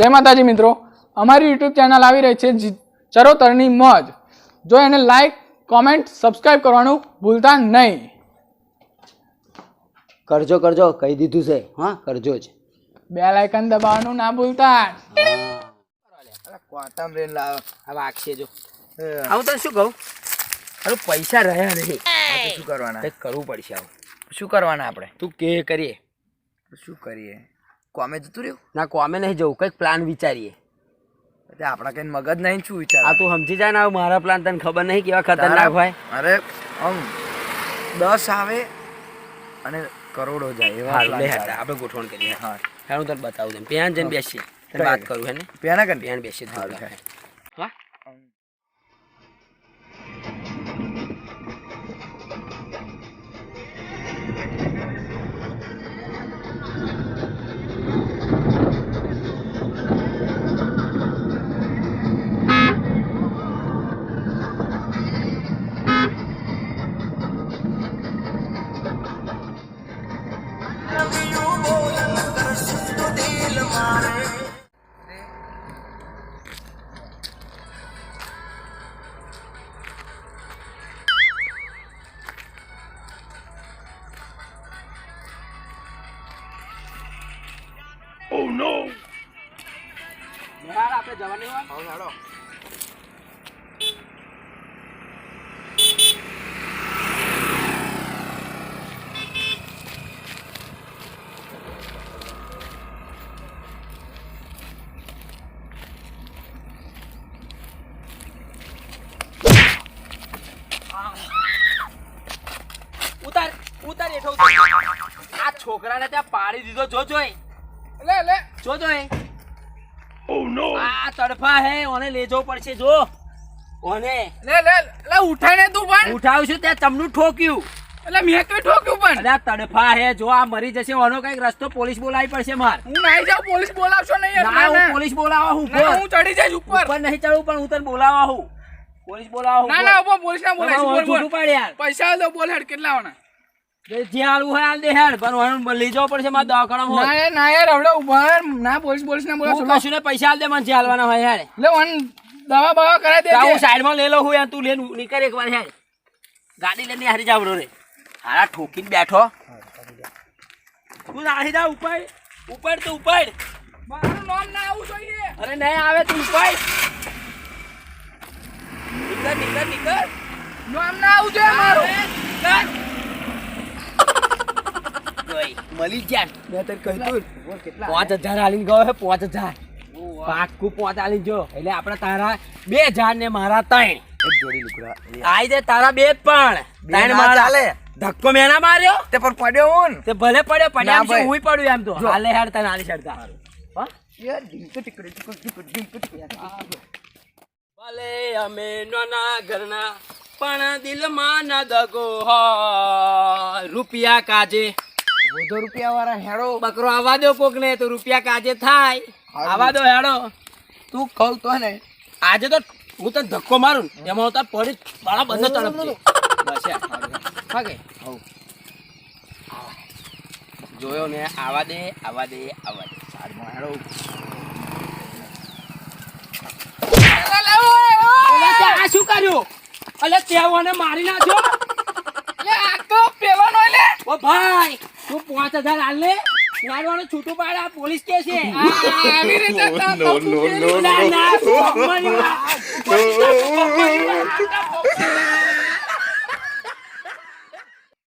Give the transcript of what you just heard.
જય માતાજી મિત્રો. અમારી યુટ્યુબ ચેનલ આવી રહી છે ચરોતરની મોજ. જો એને લાઈક કોમેન્ટ સબસ્ક્રાઈબ કરવાનું ભૂલતા નહીં. કરજો કરજો કહી દીધું છે. હા કરજો જ. બે લાઇકન દબાવવાનું ના ભૂલતા. કોટમ રેન લાવ. હવે આખશે જો. હું. તને શું કહું? અરે પૈસા રહ્યા નહીં. શું કરવાના? કરવું પડશે આવું. શું કરવાના આપણે? તું કે કરીએ. શું કરીએ? કોમે જતું રહ્યું? ના કોમે નહીં જવું. કંઈક પ્લાન વિચારીએ. એટલે આપણા કઈ મગજ નહીં શું વિચાર? આ તું સમજી જાય ને મારા પ્લાન તને ખબર નહીં કેવા ખતરનાક હોય? અરે આમ દસ આવે અને કરોડો જાય એવા. આપણે ગોઠવણ કરીએ. હા. હા તને બતાવું દઉં. પેન જઈને બેસીએ. વાત કરું. હે ને? પેના કર પેન બેસીએ. યાર આપણે જવાની હોય? ઉતાર ઉતાર એઠો ઉતાર. આ છોકરાને ત્યાં પાડી દીધો જો જોઈ. લે લે. જો નો આ તડફા હે ઓને લેજો પડશે જો. ઓને. લે લે લે ઉઠાઈને તું પણ. ઉઠાવશું તે તમનું ઠોક્યું. એટલે મેં કઈ ઠોક્યું પણ. અરે તડફા હે જો આ મરી જશે ઓનો કંઈક રસ્તો પોલીસ બોલાવી પડશે માર. હું નહીં જાઉં પોલીસ બોલાવશો નહીં. ના હું પોલીસ બોલાવા હું ઉપર. હું ચડી જઈશ ઉપર. ઉપર નહીં ચડું પણ હું તને બોલાવા હું. પોલીસ બોલાવા હું ના ના પોલીસ ના બોલાય બોલ બોલ બોલ છૂટું પાડ યાર પૈસા દો બોલ હેડ કેટલા આવવાના. જે જ્યાં હોય હાલ દે હેડ. પણ લઈ જવો પડશે મારા દવાખાનામાં ના યાર ના યાર હવડે ઊભા ના પોલીસ પોલીસ ના કશું ને પૈસા હાલ દે મને જે હાલવાના હોય હેડ. લે વન દવા બવા કરાવી દે હું સાઈડમાં લઈ લઉં હું યાર તું લે નીકળ એક વાર હેડ. ગાડી લઈને હારી જાવ રે. હારા ઠોકીને બેઠો. તું હારી જા ઉપર ઉપર તો ઉપાડ. મારું નામ ના આવું જોઈએ. અરે નહીં આવે તું ઉપર નીકળ નીકળ નીકળ. નામ ના આવું જોઈએ મારું. જોઈ, મળી ગયા. મેં તને કહ્યું પાંચ હજાર હાલીને ગયો હે પાંચ હજાર. પાક્કું પાંચ હાલી જો એટલે આપણે તારા બે હજાર ને મારા ત્રણ. જોડી લુકડા આઈ દે તારા બે પણ. ત્રણ ના ચાલે. ધક્કો મેના માર્યો? તે પણ પડ્યો હું તે ભલે પડ્યો પડ્યા ના એમ શું ભાઈ. હુંય પડ્યું એમ તો. હાલે હેડ તને હાલી ચડતા હા? યાર, ઢીંકો ટીકડી, ટીકડી, ટીકડી, ટીકડી, ટીકડી. ભલે અમે નાના ઘરના પણ દિલમાં ન દગો રૂપિયા કાજે વધુ રૂપિયા વાળા હેડો. બકરો આવા દો કોક ને તો રૂપિયા કાજે થાય. આવા દો હેડો. તું કહું તો ને. આજે તો હું તને ધક્કો મારું એમાં હું તાર પડી બાળા બંને તડપ બસ યાર. હવ. જોયો ને આવા દે આવા દે આવા દે. સાડમાં હેડો. શું કર્યું? અલે તેઓને મારી નાખ્યો? ભાઈ તું પાંચ હજાર હાલ લે. મારવાનું છૂટું પાડે આ પોલીસ કે છે. આવી રીતે તું પેલી- ના, ના,